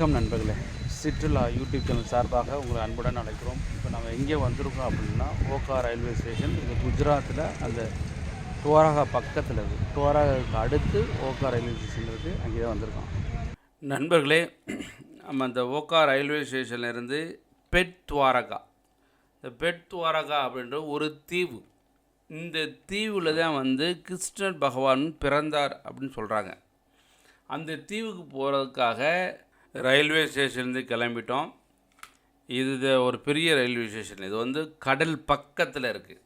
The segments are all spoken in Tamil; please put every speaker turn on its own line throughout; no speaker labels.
வணக்கம் நண்பர்களே. சிற்றுலா யூடியூப் சேனல் சார்பாக உங்களை அன்புடன் அழைக்கிறோம். இப்போ நம்ம எங்கே வந்திருக்கோம் அப்படின்னா ஓகா ரயில்வே ஸ்டேஷன். இது குஜராத்தில் அந்த துவாரகா பக்கத்தில் இருக்குது துவாரகாவுக்கு அடுத்து ஓகா ரயில்வே ஸ்டேஷன் இருக்குது அங்கே தான் வந்திருக்கோம். நண்பர்களே நம்ம அந்த ஓகா ரயில்வே ஸ்டேஷன்லேருந்து பெட் துவாரகா. இந்த பெட் துவாரகா அப்படின்ற ஒரு தீவு. இந்த தீவில் தான் வந்து கிருஷ்ணர் பகவான் பிறந்தார் அப்படின்னு சொல்கிறாங்க அந்த தீவுக்கு போகிறதுக்காக ரயில்வே ஸ்டேஷன்லேருந்து கிளம்பிட்டோம். இது ஒரு பெரிய ரயில்வே ஸ்டேஷன். இது வந்து கடல் பக்கத்தில் இருக்குது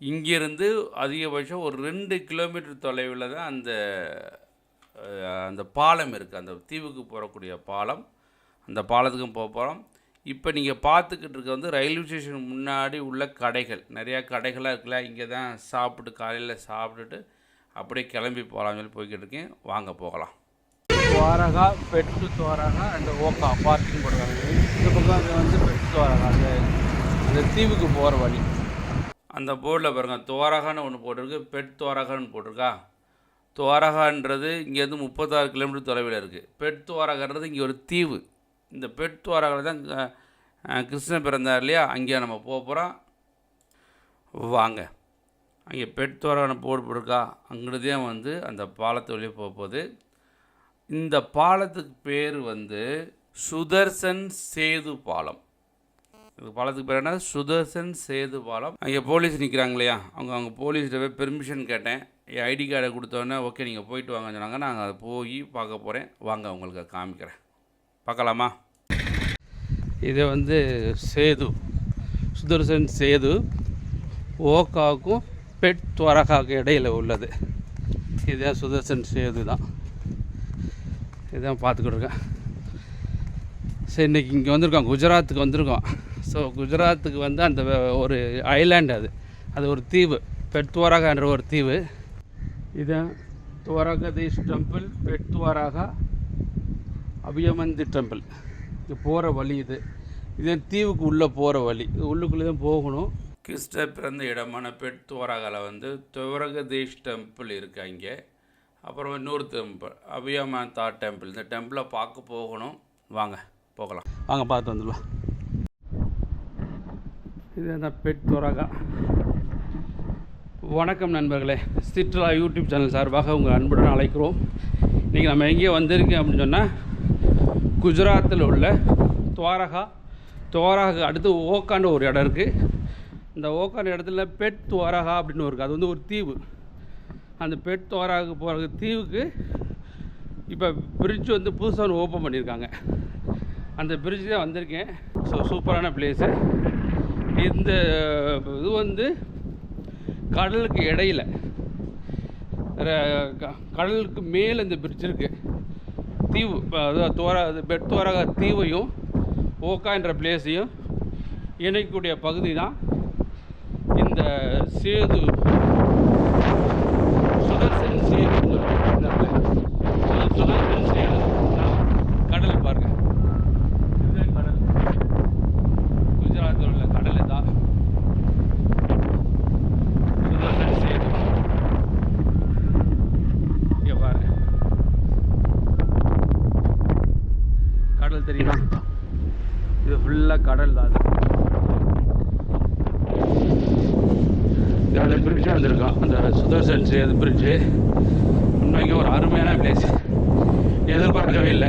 இங்கேருந்து அதிகபட்சம் ஒரு ரெண்டு கிலோமீட்டர் தொலைவில் தான் அந்த அந்த பாலம் இருக்குது அந்த தீவுக்கு போகக்கூடிய பாலம். அந்த பாலத்துக்கும் போக போகிறோம் இப்போ நீங்கள் பார்த்துக்கிட்டு இருக்க வந்து ரயில்வே ஸ்டேஷன் முன்னாடி உள்ள கடைகள். நிறையா கடைகளாக இருக்குல்ல இங்கே தான் சாப்பிட்டு காலையில் சாப்பிட்டுட்டு அப்படியே கிளம்பி போகலாம்னு சொல்லி போய்கிட்டு இருக்கேன். வாங்க போகலாம். துவாரகா பெட்டு துவாரகா அண்ட் ஓகா பார்க்கிங் போடுறாங்க. இந்த பக்கம் அது வந்து பெட்டு துவாரகா அந்த அந்த தீவுக்கு போகிற வழி. அந்த போர்டில் பாருங்கள் துவாரகான்னு ஒன்று போட்டிருக்கு பெட் துவாரகான்னு போட்டிருக்கா? துவாரகான்றது இங்கேருந்து முப்பத்தாறு கிலோமீட்டர் தொலைவில் இருக்குது பெட் துவாரகான்றது இங்கே ஒரு தீவு. இந்த பெட் துவாரகாவில் தான் கிருஷ்ண கிருஷ்ணன் பிறந்தார் இல்லையா? அங்கே நம்ம போக போகிறோம் வாங்க. அங்கே பெட் துவாரகான போர்டு போட்டிருக்கா? அங்கிட்டு தான் வந்து அந்த பாலத்து வழியே போக போகுது. இந்த பாலத்துக்கு பேர் வந்து சுதர்சன் சேது பாலம். இந்த பாலத்துக்கு பேர் என்ன? சுதர்சன் சேது பாலம். அங்கே போலீஸ் நிற்கிறாங்க இல்லையா? அவங்க அவங்க போலீஸ்கிட்ட போய் பெர்மிஷன் கேட்டேன். என் ஐடி கார்டை கொடுத்தோன்னே ஓகே நீங்கள் போயிட்டு வாங்கன்னு சொன்னாங்க. நாங்கள் அதை போய் பார்க்க போகிறேன் வாங்க உங்களுக்கு காமிக்கிறேன். பார்க்கலாமா? இது வந்து சேது. சுதர்சன் சேது ஓகாவுக்கும் பெட் துவரகாவுக்கும் இடையில் உள்ளது. இதுதான் சுதர்சன் சேது தான் இதுதான் பார்த்துக்கிட்டு இருக்கேன். சரி இன்றைக்கி இங்கே வந்திருக்கோம். குஜராத்துக்கு வந்திருக்கோம். ஸோ குஜராத்துக்கு வந்து அந்த ஒரு ஐலாண்டு அது. அது ஒரு தீவு. பெட் துவாரகான்ற ஒரு தீவு. இதுதான் துவரகதீஷ் டெம்பிள் பெட் அபியமந்தி டெம்பிள் இது போகிற வழி இது. இது தீவுக்கு உள்ளே போகிற வழி. இது உள்ளுக்குள்ளே தான் போகணும். கிறிஸ்ட பிறந்த இடமான பெட்துவாராகாவில் வந்து துவரகதீஷ் டெம்பிள் இருக்குது அங்கே. அப்புறம் இன்னொரு டெம்பிள் அபியமாந்தா டெம்பிள் இந்த டெம்பிளை பார்க்க போகணும். வாங்க போகலாம். வாங்க பார்த்து வந்துடலாம். இது அந்த பெட் துவரகா வணக்கம் நண்பர்களே. சிட்ரா யூடியூப் சேனல் சார்பாக உங்கள் அன்புடன் அழைக்கிறோம். இன்றைக்கி நம்ம எங்கேயோ வந்திருக்கோம் அப்படின்னு சொன்னால் குஜராத்தில் உள்ள துவாரகா. துவாரகா அடுத்து ஓக்கான்னு ஒரு இடம் இருக்குது இந்த ஓக்கான இடத்துல பெட் துவாரகா அப்படின்னு இருக்குது அது வந்து ஒரு தீவு. அந்த பெட் தோராவுக்கு போகிற தீவுக்கு இப்போ பிரிட்ஜ் வந்து புதுசாக ஒன்று ஓப்பன் பண்ணியிருக்காங்க அந்த பிரிட்ஜ் தான் வந்திருக்கேன். ஸோ சூப்பரான பிளேஸு இந்த இது வந்து கடலுக்கு இடையில. க- கடலுக்கு மேலே இந்த பிரிட்ஜ் இருக்குது தீவு அதாவது தோரா பெட் தோராக தீவையும் ஓக்கா என்ற பிளேஸையும் இணைக்கக்கூடிய பகுதி தான் இந்த சேது சுதர்சன் சேது இந்த கடல் பாருங்க இதுதான் கடல் குஜராத்தில் உள்ள கடல் தான் சுதர்சன் சேது இங்கே பாருங்க கடல் தெரியுமா இது ஃபுல்லாக கடல் தான் அது அதில் பிரிட்ஜாக வந்திருக்கோம் அந்த சுதர்சன் சேது பிரிட்ஜு உண்மைக்கு ஒரு அருமையான பிளேஸ் எதிர்பார்க்கவே இல்லை.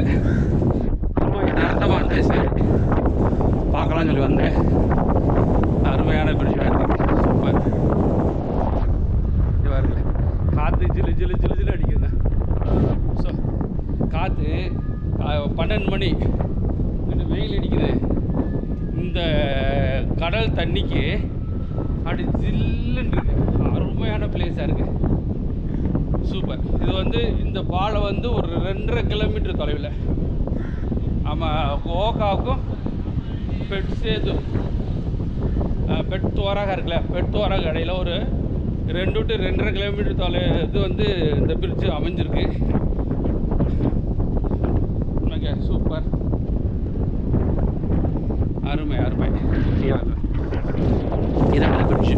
ரொம்ப யதார்த்தமாக இருந்தேன் சரி. பார்க்கலாம்னு சொல்லி வந்தேன். அருமையான பிரிட்ஜாக இருக்குது சூப்பர். பாருங்களேன் காற்று ஜிலு ஜிலு ஜிலு ஜிலு அடிக்குது. ஸோ காற்று பன்னெண்டு மணி. இன்னும் வெயில் அடிக்குது. இந்த கடல் தண்ணிக்கு அப்படி ஜில்லுன்னு இருக்கு பிளேஸாக இருக்குது சூப்பர் இது வந்து இந்த பாலம் வந்து ஒரு ரெண்டரை கிலோமீட்டர் தொலைவில். ஆமாம் ஓகாவுக்கும் பெட் சேது பெட் துவாராக இருக்குல்ல பெட் துவாராக இடையில் ஒரு ரெண்டு டு ரெண்டரை கிலோமீட்டர் தொலை இது வந்து இந்த பிரிட்ஜு அமைஞ்சிருக்கு. ஓகே சூப்பர் அருமை அருமை. இதான் பிரிட்ஜு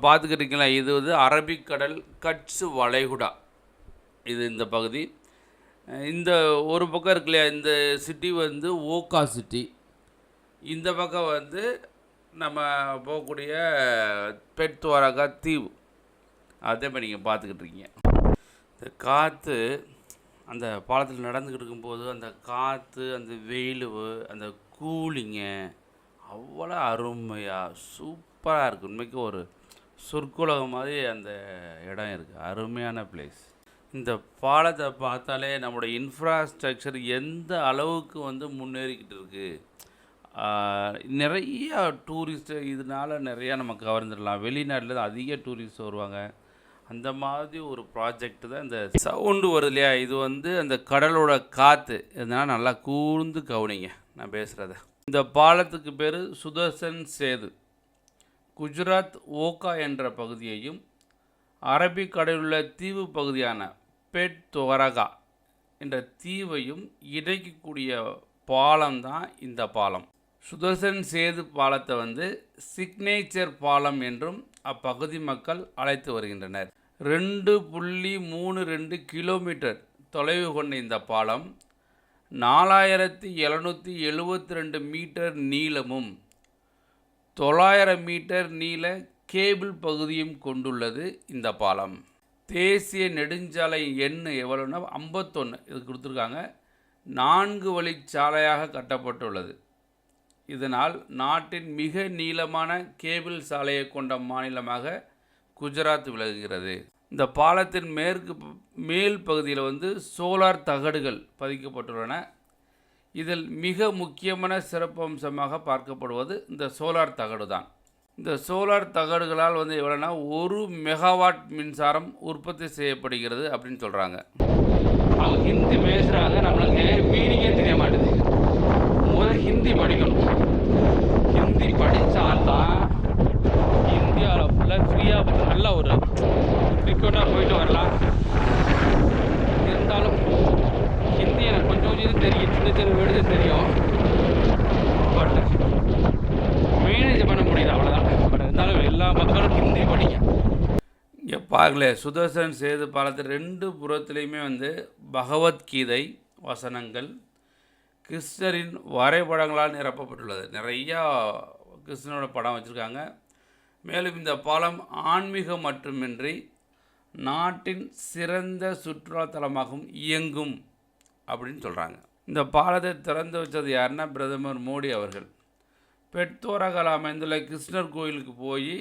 கடல்
இப்போ பார்த்துக்கிட்டிங்களா இது வந்து அரபிக்கடல் கட்சு வளைகுடா. இது இந்த பகுதி. இந்த ஒரு பக்கம் இருக்கு இல்லையா இந்த சிட்டி வந்து ஓக்கா சிட்டி இந்த பக்கம் வந்து நம்ம போகக்கூடிய பெட்துவாரகா தீவு. அதே மாதிரி நீங்கள் பார்த்துக்கிட்டு இருக்கீங்க. இந்த காற்று அந்த பாலத்தில் நடந்துக்கிட்டு இருக்கும்போது அந்த காற்று அந்த வெயில் அந்த கூலிங்கு அவ்வளோ அருமையாக சூப்பராக இருக்குது உண்மைக்கு ஒரு சொற்குலகம் மாதிரி அந்த இடம் இருக்குது அருமையான பிளேஸ் இந்த பாலத்தை பார்த்தாலே நம்மளுடைய இன்ஃப்ராஸ்ட்ரக்சர் எந்த அளவுக்கு வந்து முன்னேறிக்கிட்டு இருக்குது நிறைய டூரிஸ்ட்டு இதனால நிறையா நம்ம கவர்ந்துடலாம். வெளிநாட்டில் அதிக டூரிஸ்ட் வருவாங்க. அந்த மாதிரி ஒரு ப்ராஜெக்ட் தான் இந்த சவுண்டு வருது இல்லையா? இது வந்து அந்த கடலோட காற்று இதனால் நல்லா கூர்ந்து கவனிங்க. நான் பேசுகிறத இந்த பாலத்துக்கு பேர் சுதர்சன் சேது. குஜராத் ஓகா என்ற பகுதியையும் அரபிக்கடலுள்ள தீவு பகுதியான பெட் துவரகா என்ற தீவையும் இணைக்கக்கூடிய பாலம் தான் இந்த பாலம். சுதர்சன் சேது பாலத்தை வந்து சிக்னேச்சர் பாலம் என்றும் அப்பகுதி மக்கள் அழைத்து வருகின்றனர். ரெண்டு புள்ளி மூணு ரெண்டு கிலோமீட்டர் தொலைவு கொண்ட இந்த பாலம் நாலாயிரத்தி எழுநூற்றி எழுபத்தி ரெண்டு மீட்டர் நீளமும் தொள்ளாயிரம் மீட்டர் நீள கேபிள் பகுதியும் கொண்டுள்ளது இந்த பாலம். தேசிய நெடுஞ்சாலை எண் எவ்வளோன்னா ஐம்பத்தொன்று இது கொடுத்துருக்காங்க. நான்கு வழிச்சாலையாக கட்டப்பட்டுள்ளது. இதனால் நாட்டின் மிக நீளமான கேபிள் சாலையை கொண்ட மாநிலமாக குஜராத் விளங்குகிறது. இந்த பாலத்தின் மேற்கு மேல் பகுதியில் வந்து சோலார் தகடுகள் பதிக்கப்பட்டுள்ளன. இதில் மிக முக்கியமான சிறப்பம்சமாக பார்க்கப்படுவது இந்த சோலார் தகடு தான் இந்த சோலார் தகடுகளால் வந்து எவ்வளோனா ஒரு மெகாவாட் மின்சாரம் உற்பத்தி செய்யப்படுகிறது அப்படின்னு சொல்கிறாங்க அவங்க ஹிந்தி பேசுகிறாங்க நம்மளுக்கு மீனிங்கே தெரிய மாட்டேது முதல் ஹிந்தி படிக்கணும் ஹிந்தி படித்தால்தான் இந்தியாவில் ஃபுல்லாக ஃப்ரீயாக நல்ல ஒரு ஃப்ரீக்வெண்ட்டாக போயிட்டு வரலாம் இருந்தாலும் ஹிந்தி எனக்கு கொஞ்சம் கொஞ்சம் இது தெரியும் சின்ன சின்ன விடுது தெரியும் பட் மேனேஜ் பண்ண முடியுது அவ்வளோதான் பட் இருந்தாலும் எல்லா மக்களும் ஹிந்தி படிங்க இங்கே சுதர்சன் சேது பாலத்தில் ரெண்டு புறத்துலேயுமே வந்து பகவத்கீதை வசனங்கள் கிருஷ்ணரின் வரைபடங்களால் நிரப்பப்பட்டுள்ளது. நிறையா கிருஷ்ணனோட படம் வச்சுருக்காங்க. மேலும் இந்த பாலம் ஆன்மீகம் மட்டுமின்றி நாட்டின் சிறந்த சுற்றுலாத்தலமாகவும் இயங்கும் அப்படின்னு சொல்கிறாங்க இந்த பாலத்தை திறந்து வச்சது யாருன்னா பிரதமர் மோடி அவர்கள். பெட்தோரகால் அமைந்துள்ள கிருஷ்ணர் கோயிலுக்கு போய்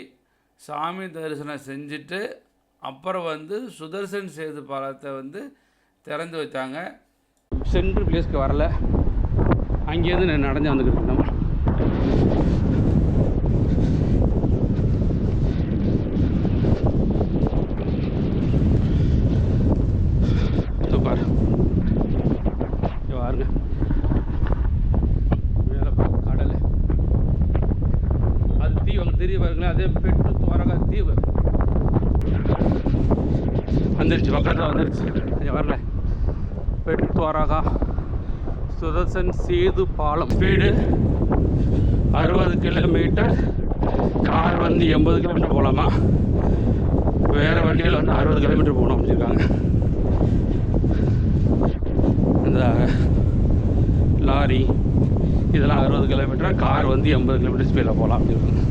சாமி தரிசனம் செஞ்சுட்டு அப்புறம் வந்து சுதர்சன் சேது பாலத்தை வந்து திறந்து வைத்தாங்க. சென்று பிளேஸ்க்கு வரல. அங்கேருந்து நான் நடந்து வந்துக்கிட்டு இருந்தோம் சூப்பர் இங்க பாருங்க மேலே கடல் அது தீவு அங்கே தெரிய பாருங்களேன் அதே பெட்டு துவரகா தீவு வந்துருச்சு பக்கத்தில் வந்துருச்சு. இங்க வரல. பெட் துவரகா சுதர்சன் சேது பாலம் ஸ்பீடு அறுபது கிலோமீட்டர். கார் வந்து எண்பது கிலோமீட்டர் போகலாமா வேறு வண்டியில் வந்து அறுபது கிலோமீட்டர் போகணும் அப்படிருக்காங்க இந்த லாரி இதெல்லாம் அறுபது கிலோமீட்டர். கார் வந்து எண்பது கிலோமீட்டர் ஸ்பீடில் போகலாம் அப்படின்னு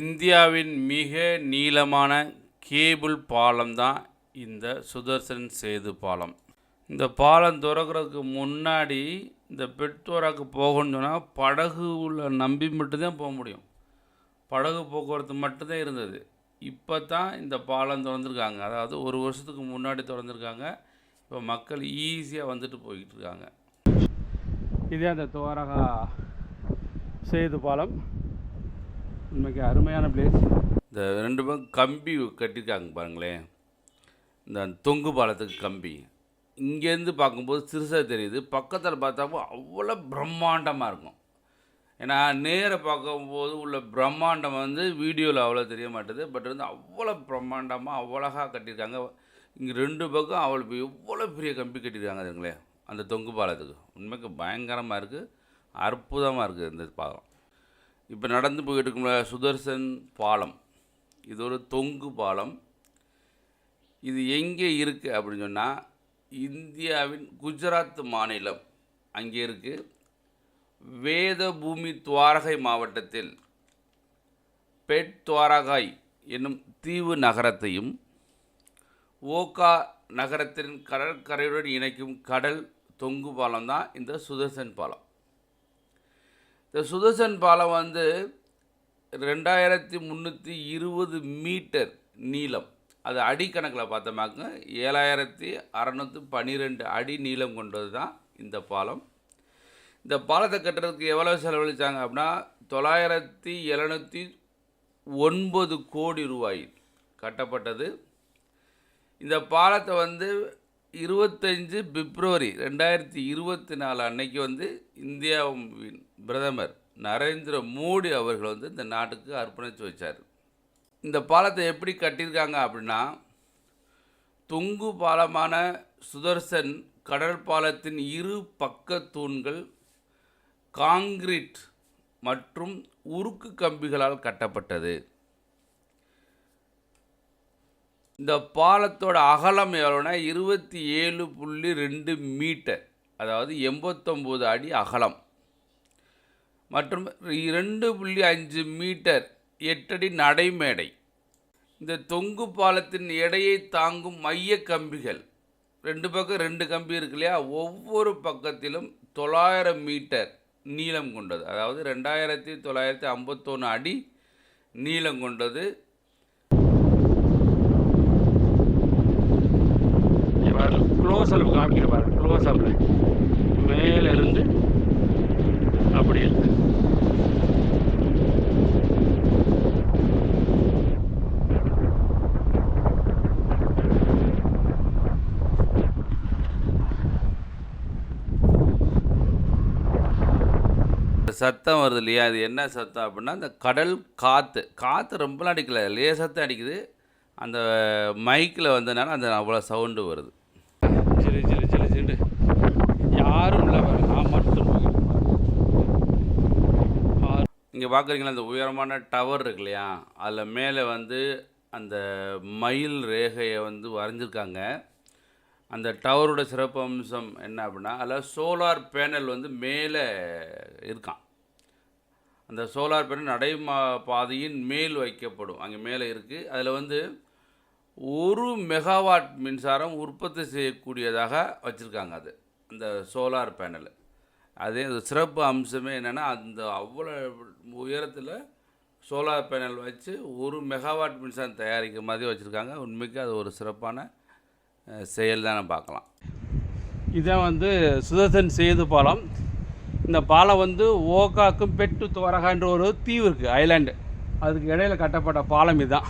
இந்தியாவின் மிக நீளமான கேபிள் பாலம் தான் இந்த சுதர்சன் சேது பாலம். இந்த பாலம் திறக்கிறதுக்கு முன்னாடி இந்த பெட்தோராக்கு போகணும்னு சொன்னால் படகு உள்ள நம்பி மட்டும்தான் போக முடியும். படகு போக்குவரத்து மட்டும்தான் இருந்தது. இப்போ தான் இந்த பாலம் திறந்துருக்காங்க. அதாவது ஒரு வருஷத்துக்கு முன்னாடி திறந்துருக்காங்க. இப்போ மக்கள் ஈஸியாக வந்துட்டு போய்கிட்டு இருக்காங்க இதே அந்த துவாரகா சேது பாலம். உண்மைக்கு அருமையான பிளேஸ் இந்த ரெண்டு பக்கம் கம்பி கட்டியிருக்காங்க பாருங்களேன். இந்த தொங்கு பாலத்துக்கு கம்பி. இங்கேருந்து பார்க்கும்போது சிறுசாக தெரியுது. பக்கத்தில் பார்த்தாப்போ அவ்வளோ பிரம்மாண்டமாக இருக்கும். ஏன்னா நேரை பார்க்கும்போது உள்ள பிரம்மாண்டம் வந்து வீடியோவில் அவ்வளோ தெரிய மாட்டுது. பட் வந்து அவ்வளோ பிரம்மாண்டமாக அவ்வளோகா கட்டியிருக்காங்க. இங்கே ரெண்டு பக்கம் அவ்வளோ பெரிய- எவ்வளோ பெரிய கம்பி கட்டியிருக்காங்க அதுங்களே அந்த தொங்கு பாலத்துக்கு. உண்மைக்கு பயங்கரமாக இருக்குது அற்புதமாக இருக்குது இந்த பாலம். இப்போ நடந்து போயிட்டு இருக்கும்ல சுதர்சன் பாலம். இது ஒரு தொங்கு பாலம். இது எங்கே இருக்குது அப்படின்னு சொன்னால் இந்தியாவின் குஜராத் மாநிலம் அங்கே இருக்குது வேதபூமி துவாரகை மாவட்டத்தில் பெட் துவாரகாய் என்னும் தீவு நகரத்தையும் ஓகா நகரத்தின் கடற்கரையுடன் இணைக்கும் கடல் தொங்கு பாலம் தான் இந்த சுதர்சன் பாலம். இந்த சுதர்சன் பாலம் வந்து ரெண்டாயிரத்தி முந்நூற்றி இருபது மீட்டர் நீளம். அது அடிக்கணக்கில் பார்த்தோமாக்க ஏழாயிரத்தி அறநூற்றி பன்னிரெண்டு அடி நீளம் கொண்டது தான் இந்த பாலம். இந்த பாலத்தை கட்டுறதுக்கு எவ்வளோ செலவழித்தாங்க அப்படின்னா தொள்ளாயிரத்தி எழுநூற்றி ஒன்பது கோடி ரூபாய் கட்டப்பட்டது. இந்த பாலத்தை வந்து இருபத்தஞ்சு பிப்ரவரி ரெண்டாயிரத்தி இருபத்தி நாலு அன்னைக்கு வந்து இந்தியாவின் பிரதமர் நரேந்திர மோடி அவர்கள் வந்து இந்த நாட்டுக்கு அர்ப்பணித்து வச்சார். இந்த பாலத்தை எப்படி கட்டியிருக்காங்க அப்படின்னா தொங்கு பாலமான சுதர்சன் கடல் பாலத்தின் இரு பக்க தூண்கள் காங்கிரீட் மற்றும் உருக்கு கம்பிகளால் கட்டப்பட்டது. இந்த பாலத்தோட அகலம் எவ்வளோனா இருபத்தி ஏழு புள்ளி ரெண்டு மீட்டர் அதாவது எண்பத்தொம்போது அடி அகலம். மற்றும் ரெண்டு புள்ளி அஞ்சு மீட்டர் எட்டடி நடைமேடை. இந்த தொங்கு பாலத்தின் எடையை தாங்கும் மைய கம்பிகள். ரெண்டு பக்கம் ரெண்டு கம்பி இருக்கு இல்லையா? ஒவ்வொரு பக்கத்திலும் தொள்ளாயிரம் மீட்டர் நீளம் கொண்டது. அதாவது ரெண்டாயிரத்தி தொள்ளாயிரத்தி ஐம்பத்தொன்று அடி நீளம் கொண்டது.
க்ளோஸ் அப் காமிக்கிற பாருங்க. க்ளோஸ் அப்பில் அப்படி இருக்கு
சத்தம் வருது இல்லையா? அது என்ன சத்தம் அப்படின்னா அந்த கடல் காற்று காற்று ரொம்பலாம் அடிக்கல. லேசத்தான் அடிக்குது. அந்த மைக்கில் வந்தனால அந்த அவ்வளோ சவுண்டு வருது. இங்கே பார்க்குறீங்களா அந்த உயரமான டவர் இருக்கு இல்லையா? அதில் மேலே வந்து அந்த மயில் ரேகையை வந்து வரைஞ்சிருக்காங்க. அந்த டவரோட சிறப்பு அம்சம் என்ன அப்படின்னா அதில் சோலார் பேனல் வந்து மேலே இருக்கான். அந்த சோலார் பேனல் நடைமா பாதையின் மேல் வைக்கப்படும். அங்கே மேலே இருக்குது அதில் வந்து ஒரு மெகாவாட் மின்சாரம் உற்பத்தி செய்யக்கூடியதாக வச்சுருக்காங்க அது. அந்த சோலார் பேனல் அதே சிறப்பு அம்சமே என்னென்னா அந்த அவ்வளோ உயரத்தில் சோலார் பேனல் வச்சு ஒரு மெகாவாட் மின்சாரம் தயாரிக்கிற மாதிரி வச்சுருக்காங்க. உண்மைக்கு அது ஒரு சிறப்பான செயல் தான் பார்க்கலாம்.
இதான் வந்து சுதர்சன் சேது பாலம். இந்த பாலம் வந்து ஓகாக்கும் பெட்டு துவரகான்ற ஒரு தீவு இருக்குது ஐலாண்டு அதுக்கு இடையில கட்டப்பட்ட பாலம் இதுதான்.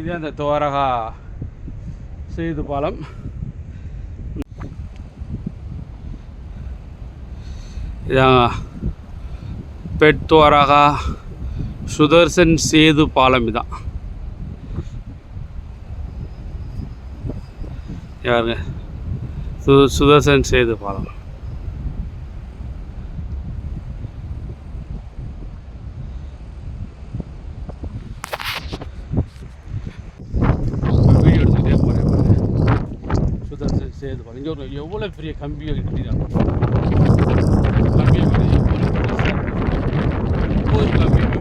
இது அந்த துவரகா சேது பாலம். இதான் சுதர்சன் சேது பாலம் இதான். யாருங்க? சு சுதர்சன் சேது பாலம். சுதர்சன் சேது பாலம். இங்கே ஒரு எவ்வளோ பெரிய கம்பியை கட்டிருக்காங்க கம்பியை கட்டி எவ்வளோ பெருசா இருக்கு. ஒவ்வொரு கம்பியும்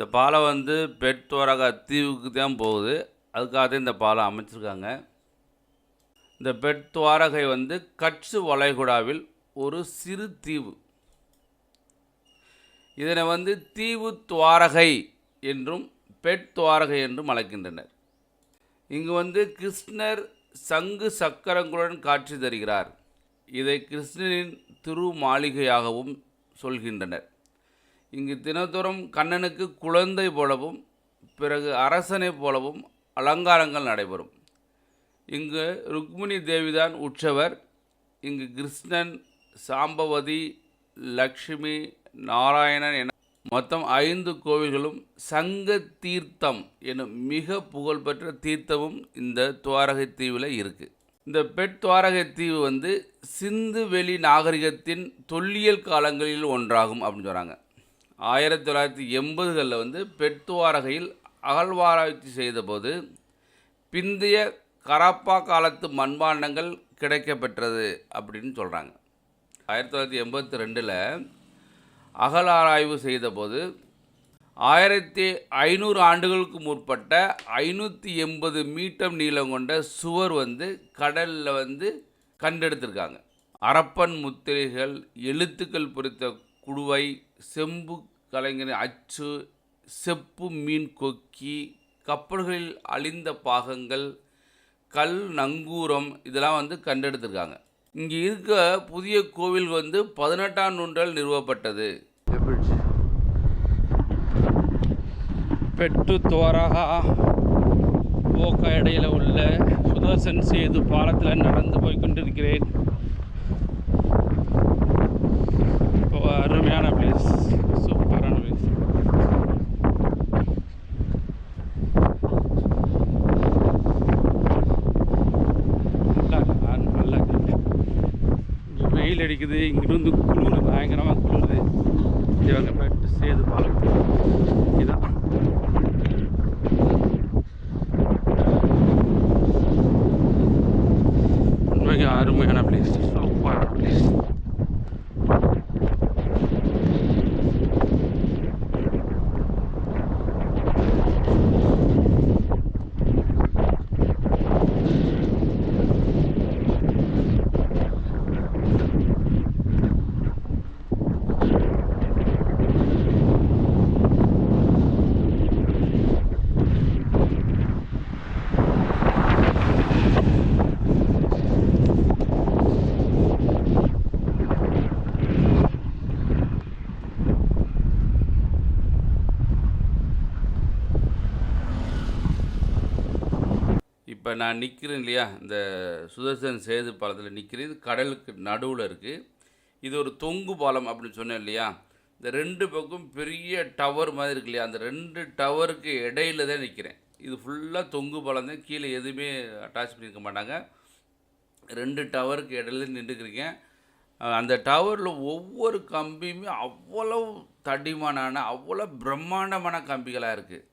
இந்த பாலம் வந்து பெட்வரகா தீவுக்கு தான் போகுது. அதுக்காக தான் இந்த பாலம் அமைச்சிருக்காங்க. இந்த பெட் துவாரகை வந்து கட்சு வளைகுடாவில் ஒரு சிறு தீவு. இதனை வந்து தீவு துவாரகை என்றும் பெட் துவாரகை என்றும் அழைக்கின்றனர். இங்கு வந்து கிருஷ்ணர் சங்கு சக்கரங்களுடன் காட்சி தருகிறார். இதை கிருஷ்ணனின் திரு மாளிகையாகவும் சொல்கின்றனர். இங்கு தினத்தோறும் கண்ணனுக்கு குழந்தை போலவும் பிறகு அரசனைப் போலவும் அலங்காரங்கள் நடைபெறும். இங்கு ருக்மிணி தேவிதான் உற்சவர். இங்கு கிருஷ்ணன் சாம்பவதி லக்ஷ்மி நாராயணன் என மொத்தம் ஐந்து கோவில்களும் சங்க தீர்த்தம் எனும் மிக புகழ்பெற்ற தீர்த்தமும் இந்த துவாரகை தீவில் இருக்குது இந்த பெட் துவாரகை தீவு வந்து சிந்து வெளி நாகரிகத்தின் தொல்லியல் காலங்களில் ஒன்றாகும் அப்படின்னு சொல்கிறாங்க ஆயிரத்தி தொள்ளாயிரத்தி எண்பதுகளில் வந்து பெட்துவாரகையில் அகழ்வாராய்ச்சி செய்தபோது பிந்தைய கராப்பா காலத்து மண்பாண்டங்கள் கிடைக்கப்பெற்றது அப்படின்னு சொல்கிறாங்க ஆயிரத்தி தொள்ளாயிரத்தி எண்பத்தி ரெண்டில் அகழாராய்வு செய்தபோது ஆயிரத்தி ஐநூறு ஆண்டுகளுக்கு முற்பட்ட ஐநூற்றி எண்பது மீட்டர் நீளம் கொண்ட சுவர் வந்து கடலில் வந்து கண்டெடுத்திருக்காங்க. அரப்பன் முத்திரைகள் எழுத்துக்கள் பொறித்த குடுவை செம்பு கலைஞரின் அச்சு செப்பு மீன் கொக்கி கப்பல்களில் அழிந்த பாகங்கள் கல் நங்கூரம் இதெல்லாம் வந்து கண்டெடுத்திருக்காங்க. இங்கே இருக்க புதிய கோவில் வந்து பதினெட்டாம் நூற்றால் நிறுவப்பட்டது. பெட்டு தோரகா ஓக்கா இடையில் உள்ள சுதர்சன் சேது பாலத்தில் நடந்து போய் கொண்டிருக்கிறேன். இப்போ அருமையான பிளேஸ் சூப்பர் பிளேஸ் நல்லா இருக்கு, ஆ, நல்லா இருக்கு. இங்க அடிக்குது இங்கிட்டு வந்து குளிர். பயங்கரமாக குளிருது இவங்க பெட்டு சேது பாலம் இதான் உண்மைக்கு அருமையான பிளேஸ் சூப்பரான பிளேஸ் இப்போ நான் நிற்கிறேன் இல்லையா? இந்த சுதர்சன் சேது பாலத்தில் நிற்கிறேன் இது கடலுக்கு நடுவில் இருக்குது இது ஒரு தொங்கு பாலம் அப்படின்னு சொன்னேன் இல்லையா? இந்த ரெண்டு பக்கம் பெரிய டவர் மாதிரி இருக்கு இல்லையா? அந்த ரெண்டு டவருக்கு இடையில தான் நிற்கிறேன் இது ஃபுல்லாக தொங்கு பாலம் தான். கீழே எதுவுமே அட்டாச் பண்ணியிருக்க மாட்டாங்க. ரெண்டு டவருக்கு இடையில நின்றுக்கிறீங்க அந்த டவரில் ஒவ்வொரு கம்பியுமே அவ்வளோ தடிமானான அவ்வளோ பிரம்மாண்டமான கம்பிகளாக இருக்குது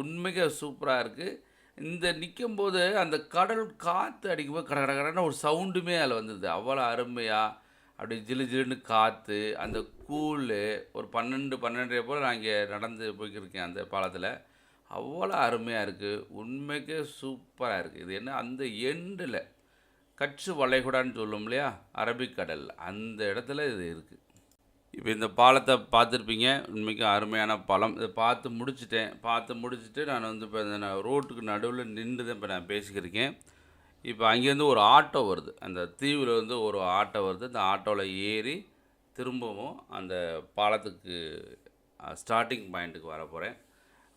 உண்மைக்கு சூப்பராக இருக்குது இந்த நிற்கும் போது அந்த கடல் காற்று அடிக்கும்போது கட கட கடன்னு ஒரு சவுண்டுமே அதில் வந்தது. அவ்வளோ அருமையாக அப்படி ஜிலு ஜிலுன்னு காற்று அந்த கூழ் ஒரு பன்னெண்டு பன்னெண்டரை போல் நான் இங்கே நடந்து போய்க்கிருக்கேன் அந்த பாலத்தில். அவ்வளோ அருமையாக இருக்குது உண்மைக்கே சூப்பராக இருக்குது இது என்ன? அந்த எண்டில் கச்சு வளைகுடான்னு சொல்லும் இல்லையா? அரபிக்கடல். அந்த இடத்துல இது இருக்குது இப்போ இந்த பாலத்தை பார்த்துருப்பீங்க. உண்மைக்கு அருமையான பாலம் இதை பார்த்து முடிச்சிட்டேன். பார்த்து முடிச்சுட்டு நான் வந்து இப்போ இந்த நான் ரோட்டுக்கு நடுவில் நின்று தான் இப்போ நான் பேசிக்கிருக்கேன். இப்போ அங்கேருந்து ஒரு ஆட்டோ வருது. அந்த தீவில் வந்து ஒரு ஆட்டோ வருது. அந்த ஆட்டோவில் ஏறி திரும்பவும் அந்த பாலத்துக்கு ஸ்டார்டிங் பாயிண்ட்டுக்கு வர போகிறேன்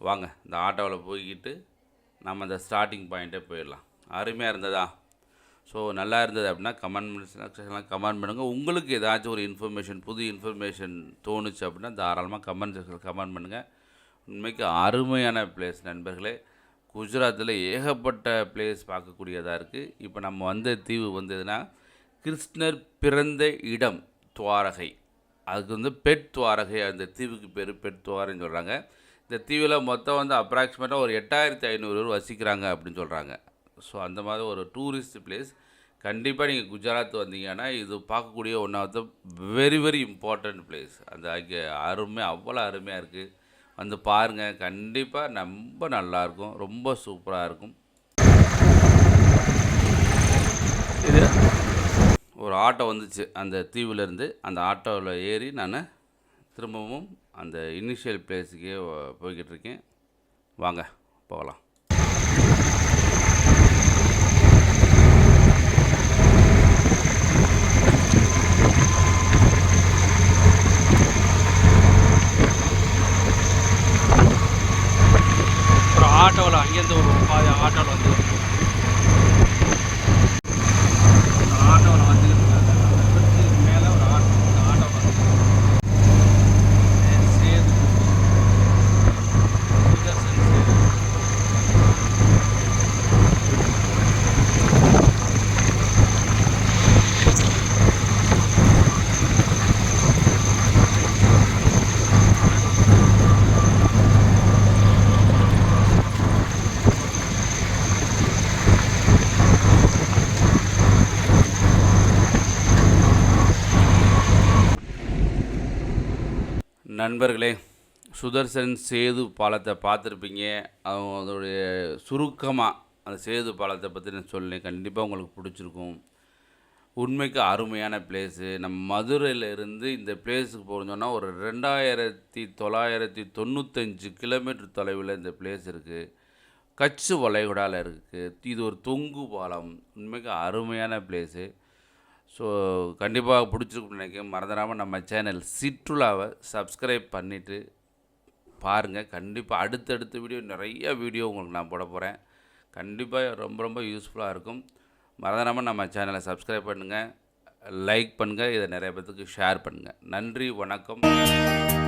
வாங்க இந்த ஆட்டோவில் போய்கிட்டு நம்ம அந்த ஸ்டார்டிங் பாயிண்ட்டே போயிடலாம். அருமையாக இருந்ததா? ஸோ நல்லா இருந்தது அப்படின்னா கமெண்ட் செக்ஷன்லாம் கமெண்ட் பண்ணுங்கள் உங்களுக்கு ஏதாச்சும் ஒரு இன்ஃபர்மேஷன் புது இன்ஃபர்மேஷன் தோணுச்சு அப்படின்னா தாராளமாக கமெண்ட் செக்ஷனில் கமெண்ட் பண்ணுங்கள் உண்மைக்கு அருமையான பிளேஸ் நண்பர்களே. குஜராத்தில் ஏகப்பட்ட பிளேஸ் பார்க்கக்கூடியதாக இருக்குது இப்போ நம்ம வந்த தீவு வந்து எதுனா கிருஷ்ணர் பிறந்த இடம் துவாரகை. அதுக்கு வந்து பெட் துவாரகை அந்த தீவுக்கு பேர் பெட் துவாரன்னு சொல்கிறாங்க இந்த தீவில் மொத்தம் வந்து அப்ராக்சிமேட்டாக ஒரு எட்டாயிரத்தி ஐநூறு பேர் வசிக்கிறாங்க அப்படின்னு சொல்கிறாங்க ஸோ அந்த மாதிரி ஒரு டூரிஸ்ட் பிளேஸ் கண்டிப்பாக நீங்கள் குஜராத் வந்தீங்கன்னா இது பார்க்கக்கூடிய one of the very very important place அந்த அங்கே அருமை அவ்வளோ அருமையாக இருக்குது வந்து பாருங்கள் கண்டிப்பாக ரொம்ப நல்லாயிருக்கும் ரொம்ப சூப்பராக இருக்கும். இது ஒரு ஆட்டோ வந்துச்சு. அந்த தீவுலேருந்து அந்த ஆட்டோவில் ஏறி நான் திரும்பவும் அந்த இனிஷியல் பிளேஸுக்கே போய்கிட்டு இருக்கேன். வாங்க போகலாம் ஒரு ஆட்டோவில் அங்கேருந்து ஒரு பாதி ஆட்டோவில் வந்து ஆட்டோவில் வந்து மேலே ஒரு ஆட்டோ அந்த ஆட்டோ வந்து சேது சுதர்சன் சேது நண்பர்களே சுதர்சன் சேது பாலத்தை பார்த்துருப்பீங்க. அவங்க அதோடைய சுருக்கமாக அந்த சேது பாலத்தை பற்றி நான் சொல்லேன் கண்டிப்பாக உங்களுக்கு பிடிச்சிருக்கும். உண்மைக்கு அருமையான பிளேஸு நம்ம மதுரையில் இருந்து இந்த பிளேஸுக்கு போகிறோம்னா ஒரு ரெண்டாயிரத்தி தொள்ளாயிரத்தி தொண்ணூத்தஞ்சு கிலோமீட்டர் தொலைவில் இந்த பிளேஸ் இருக்குது கச்சு வளைகுடாவில் இருக்குது இது ஒரு தொங்கு பாலம். உண்மைக்கு அருமையான பிளேஸு ஸோ கண்டிப்பாக பிடிச்சிருக்குன்னு நினைக்கிறேன். மறந்துடாமல் நம்ம சேனல் சிற்றுலாவை சப்ஸ்கிரைப் பண்ணிவிட்டு பாருங்கள் கண்டிப்பாக அடுத்தடுத்த வீடியோ நிறைய வீடியோ உங்களுக்கு நான் போட போகிறேன் கண்டிப்பாக ரொம்ப ரொம்ப யூஸ்ஃபுல்லாக இருக்கும். மறந்துடாமல் நம்ம சேனலை சப்ஸ்கிரைப் பண்ணுங்கள் லைக் பண்ணுங்கள் இதை நிறைய பேர்த்துக்கு ஷேர் பண்ணுங்கள் நன்றி வணக்கம்.